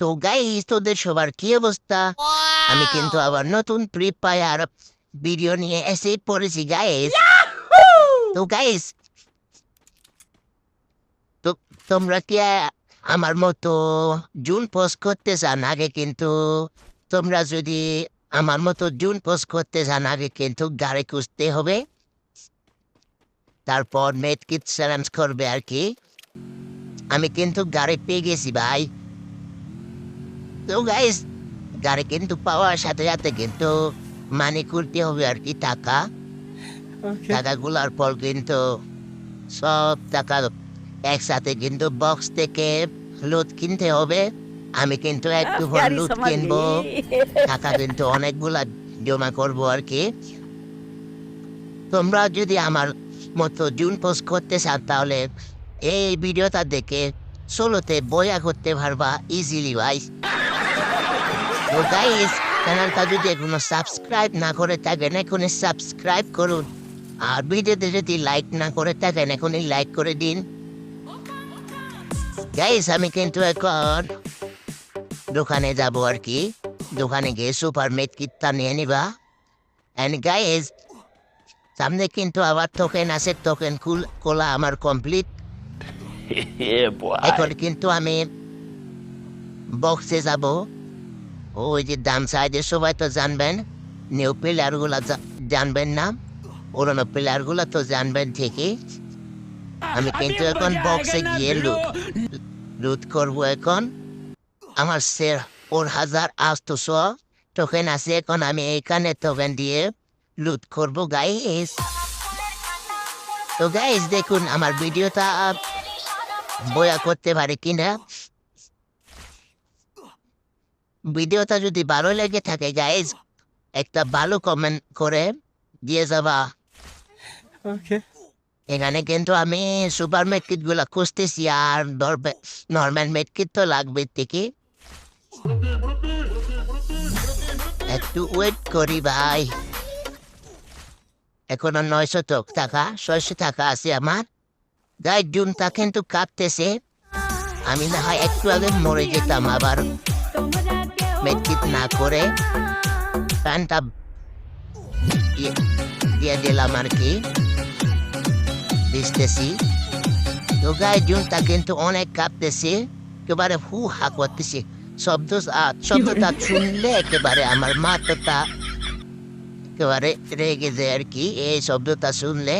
তো গাইস তোদের সবার কি অবস্থা? আমি কিন্তু আবার নতুন ফ্রি ফায়ার ভিডিও নিয়ে এসে পড়েছি গাইস তো গাইস তো তোমরা কি আমার মতো জুন পোস্ট করতে চান? আগে কিন্তু তোমরা যদি আমার মতো জুন পোস্ট করতে চান আগে কিন্তু গাড়ি খুঁজতে হবে। তারপর মেট কিট চ্যালেঞ্জ করবে আর কি। আমি কিন্তু গাড়ি পেয়ে গেছি ভাই। তো গাইস গাড়ি কিন্তু পাওয়ার সাথে সাথে কিন্তু মানি করতে হবে আর কি টাকা। টাকাগুলোর পর কিন্তু সব টাকা একসাথে কিন্তু বক্স থেকে লুট কিনতে হবে। আমি কিন্তু একটু লুট কিনবো। টাকা কিন্তু অনেকগুলা জমা করব আর কি। তোমরা যদি আমার মতো জুন পোস্ট করতে চান তাহলে এই ভিডিওটা দেখে সোলোতে বয়া করতে পারবা ইজিলি ভাই তো গাইস চ্যানেলটা যদি এখনও সাবস্ক্রাইব না করে থাকেন এখনই সাবস্ক্রাইব করুন আর ভিডিওতে যদি লাইক না করে থাকেন এখনই লাইক করে দিন গাইস আমি কিন্তু এখন দোকানে যাব আর কি দোকানে গিয়ে সুপার মেট কিটটা নিয়ে নিবা অ্যান্ড গাইজ সামনে কিন্তু আবার টোকেন আছে টোকেন কুল কোলা আমার কমপ্লিট. এখন কিন্তু আমি বক্সে যাব ওই যে ডান সাইডে সবাই তো জানবেন নিউ প্লেয়ারগুলো জানবেন না পুরোনো প্লেয়ারগুলো তো জানবেন ঠিকই। আমি কিন্তু এখন বক্সে গিয়ে লুট করব এখন। আমার সে ওর হাজার আটশো। টোকেন আছে এখন আমি এখানে টোকেন দিয়ে লুট করব গাইস তো গাইস দেখুন আমার ভিডিওটা বয়া করতে পারে কিনা? ভিডিওটা যদি ভালো লেগে থাকে গাইজ একটা ভালো কমেন্ট করে দিয়ে যাবা. এখানে কিন্তু আমি সুপার মেটকিটগুলা খুঁজতেছি আর নর্মাল মেটকিট তো লাগবে ঠিকই। একটু ওয়েট করি ভাই। এখনও নয়শো টাকা ছয়শো টাকা আছে আমার। গাই জুনটা কিন্তু কাঁপতেছে আমি না হয় একটু আগে মরে যেতাম আবার। মেটকিট না করে প্যান্টটা দিয়ে- দিলাম আর কি দিতেছি তো গায়ে জুনটা কিন্তু অনেক কাঁপতেছে একেবারে হু হা করতেছে শব্দ শব্দটা শুনলে একেবারে আমার মাথাটা একেবারে রেগে যায় আর কি এই শব্দটা শুনলে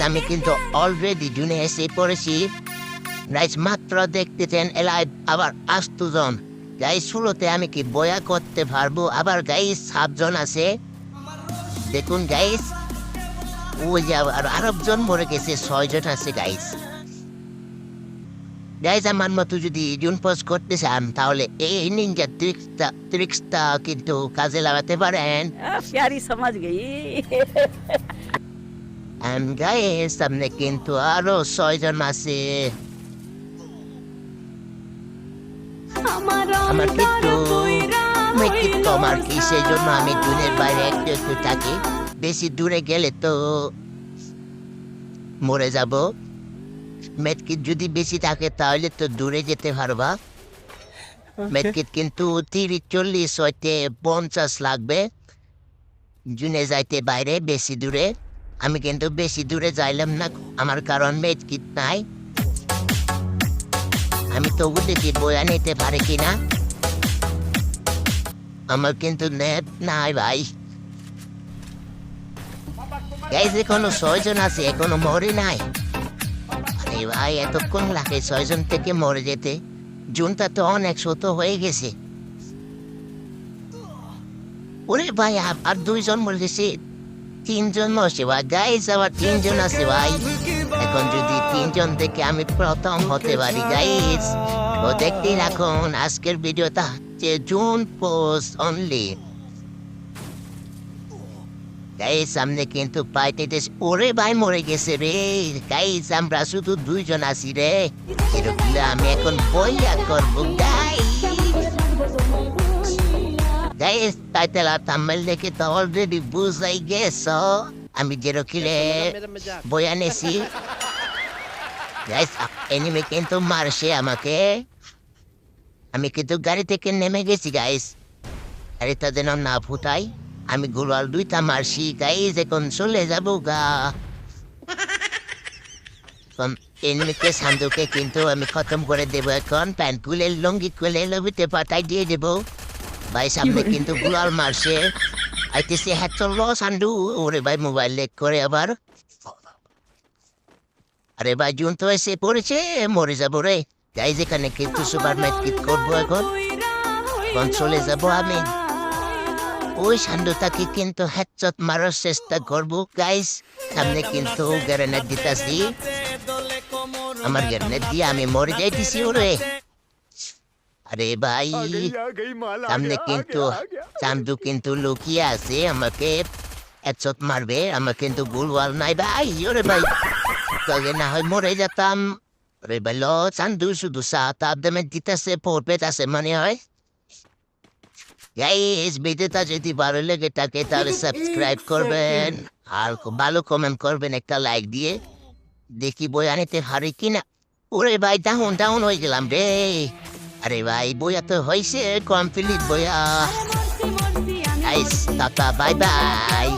আমি কিন্তু অলরেডি জুনে এসে পড়েছি গাইজ মাত্র দেখতেছেন এলাই আবার আস্তুজন। গাইস শুরুতে আমি কি বয়া করতে পারব? আবার গাইস সাতজন আছে। দেখুন গাইস ওই যে আর আরবজন মরে গেছে ছয়জন আছে গাইস। গাইজ আমার মতো যদি ইডিউন পোস্ট করতে চান তাহলে এই নিনজা ট্রিক্সটা ট্রিক্সটা কিন্তু কাজে লাগাতে পারেন। প্যারি সমাজ গেই। গাইস সামনে কিন্তু আরও ছয়জন আছে। কম কি সেই জন্য আমি দূরের বাইরে একটু একটু থাকি? বেশি দূরে গেলে তো মরে যাব। মেটকিট যদি বেশি থাকে তাহলে তো দূরে যেতে পারবা। মেটকিট কিন্তু তিরিশ চল্লিশ হইতে পঞ্চাশ লাগবে। জুনে যাইতে বাইরে বেশি দূরে। আমি কিন্তু বেশি দূরে যাইলাম না আমার কারণ মেটকিট নাই। আমি তবু দেখি বয়া নিতে পারি কিনা? আমার কিন্তু নেট নাই ভাই গাইজ এখনও ছয়জন আছে এখনও মরে নাই আরে ভাই এতক্ষণ লাগে ছয়জন থেকে মরে যেতে জুনটা তো অনেক শত হয়ে গেছে ওরে ভাই আর- দুইজন মরে গেছে তিনজন মরছে ভাই গাইজ আবার তিনজন আছে ভাই এখন যদি তিনজন থেকে আমি প্রথম হতে পারি গাইজ তো দেখতেই রাখুন আজকের ভিডিওটা জুন পোস্ট অনলি গাইজ সামনে কিন্তু পাইতে ওরে ভাই মরে গেছে রে। গাইজ আমরা শুধু দুইজন আছি রে। এরকম আমি এখন বইয়া করব গাইজ গাইজ টাইটেল আর থাম্বেল দেখে তো অলরেডি বুঝাই গেছ। আমি যেরকিলে বই আনেছি গাইজ এনিমি কিন্তু মারছে আমাকে। আমি কিন্তু গাড়ি থেকে নেমে গেছি গাইস গাড়িটা যেন না ফুটাই আমি গুলাল দুইটা মারছি গাইস এখন চলে যাব গা। এমনিতে সান্দুকে কিন্তু আমি খতম করে দেবো এখন। প্যান্ট খুলে লঙ্গি খুলে লবিতে পাঠাই দিয়ে দেবো। ভাই সামনে কিন্তু গুলাল মারছে। আইতেছে হ্যাঁ চলল সান্ডু ওরে ভাই মোবাইল লেক করে আবার। আরে ভাই জুন তো এসে পড়েছে মরে যাব রে। যাই যেখানে কিন্তু সুপার কিট করব এখন চলে যাব আমি। ওই সান্ডুটাকে কিন্তু হ্যাচত মারার চেষ্টা করব গাইস সামনে কিন্তু গ্রেনেড দিতাছি। আমার গ্রেনেড দিয়ে আমি মরে যাইতেছি ওরে। আরে ভাই, সামনে কিন্তু চান্দু কিন্তু লুকিয়ে আছে আমাকে। একচত মারবে, আমার কিন্তু গুলওয়াল নাই। ভাই, ওরে ভাই তবে না হয় মরে যেতাম। ভালো চান্দু শুধু সাত আবদামে দিতেছে পড়বে হয় গাইস ভিডিওটা যদি ভালো লেগে থাকে তাহলে সাবস্ক্রাইব করবেন আর খুব ভালো কমেন্ট করবেন একটা লাইক দিয়ে দেখি বই আনিতে হারি কিনা ওরে ভাই ডাউন ডাউন হয়ে গেলাম রে আরে ভাই বইয়া তো হয়েছে কমপ্লিট বইয়া গাইস টাটা বাই বাই